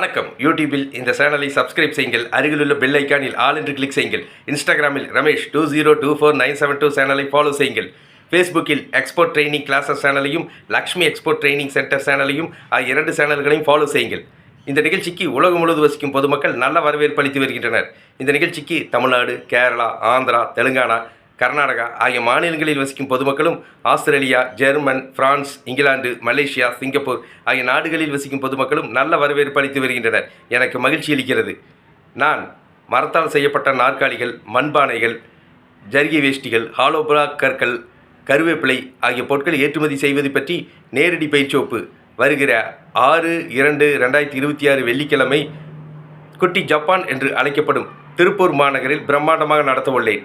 வணக்கம். யூடியூபில் இந்த சேனலை சப்ஸ்கிரைப் செய்யுங்கள். அருகிலுள்ள பெல் ஐக்கானில் ஆல் என்று கிளிக் செய்யுங்கள். இன்ஸ்டாகிராமில் Ramesh two zero two four nine seven two சேனலை ஃபாலோ செய்யுங்கள். ஃபேஸ்புக்கில் எக்ஸ்போர்ட் ட்ரைனிங் கிளாஸஸ் சேனலையும் லக்ஷ்மி எக்ஸ்போர்ட் ட்ரைனிங் சென்டர் சேனலையும் ஆகிய இரண்டு சேனல்களையும் ஃபாலோ செய்யுங்கள். இந்த நிகழ்ச்சிக்கு உலகம் முழுவதும் வசிக்கும் பொதுமக்கள் நல்ல வரவேற்பு அளித்து வருகின்றனர். இந்த நிகழ்ச்சிக்கு தமிழ்நாடு கேரளா ஆந்திரா தெலுங்கானா கர்நாடகா ஆகிய மாநிலங்களில் வசிக்கும் பொதுமக்களும் Australia German France England Malaysia Singapore ஆகிய நாடுகளில் வசிக்கும் பொதுமக்களும் நல்ல வரவேற்பு அளித்து வருகின்றனர். எனக்கு மகிழ்ச்சி அளிக்கிறது. நான் மரத்தால் செய்யப்பட்ட நாற்காலிகள் மண்பானைகள் ஜரிகை வேஷ்டிகள் ஹாலோபுரா கற்கள் கருவேப்பிலை ஆகிய பொருட்களை ஏற்றுமதி செய்வது பற்றி நேரடி பயிற்சிவப்பு வருகிற ஆறு இரண்டு ரெண்டாயிரத்தி இருபத்தி ஆறு வெள்ளிக்கிழமை குட்டி ஜப்பான் என்று அழைக்கப்படும் திருப்பூர் மாநகரில் பிரம்மாண்டமாக நடத்தவுள்ளேன்.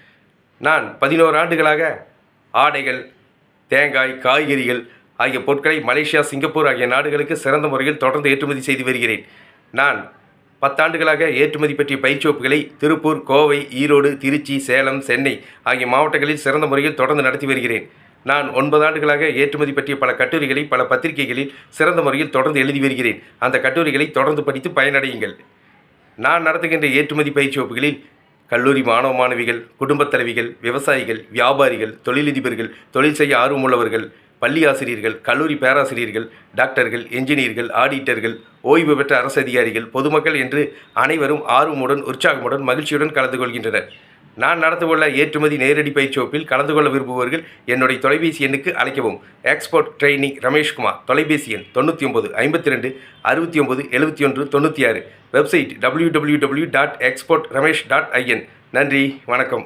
நான் பதினோரு ஆண்டுகளாக ஆடைகள் தேங்காய் காய்கறிகள் ஆகிய பொருட்களை மலேசியா சிங்கப்பூர் ஆகிய நாடுகளுக்கு சிறந்த முறையில் தொடர்ந்து ஏற்றுமதி செய்து வருகிறேன். நான் பத்தாண்டுகளாக ஏற்றுமதி பற்றிய பயிற்சி வகுப்புகளை திருப்பூர் கோவை ஈரோடு திருச்சி சேலம் சென்னை ஆகிய மாவட்டங்களில் சிறந்த முறையில் தொடர்ந்து நடத்தி வருகிறேன். நான் ஒன்பது ஆண்டுகளாக ஏற்றுமதி பற்றிய பல கட்டுரைகளை பல பத்திரிகைகளில் சிறந்த முறையில் தொடர்ந்து எழுதி வருகிறேன். அந்த கட்டுரைகளை தொடர்ந்து படித்து பயனடையுங்கள். நான் நடத்துகின்ற ஏற்றுமதி பயிற்சி வகுப்புகளில் கல்லூரி மாணவ மாணவிகள் குடும்பத் தலைவிகள் விவசாயிகள் வியாபாரிகள் தொழிலதிபர்கள் தொழில் செய்ய ஆர்வமுள்ளவர்கள் பள்ளி ஆசிரியர்கள் கல்லூரி பேராசிரியர்கள் டாக்டர்கள் என்ஜினியர்கள் ஆடிட்டர்கள் ஓய்வு பெற்ற அரசு அதிகாரிகள் பொதுமக்கள் என்று அனைவரும் ஆர்வமுடன் உற்சாகமுடன் மகிழ்ச்சியுடன் கலந்து கொள்கின்றனர். நான் நடத்தவுள்ள ஏற்றுமதி நேரடி பயிற்சி வகுப்பில் கலந்து கொள்ள விரும்புபவர்கள் என்னுடைய தொலைபேசி எண்ணுக்கு அழைக்கவும். எக்ஸ்போர்ட் ட்ரைனிங் ரமேஷ்குமார் தொலைபேசி எண் தொண்ணூற்றி ஒம்பது ஐம்பத்தி ரெண்டு அறுபத்தி ஒம்பது எழுபத்தி ஒன்று தொண்ணூற்றி ஆறு website W W W dot export Ramesh dot IN நன்றி வணக்கம்.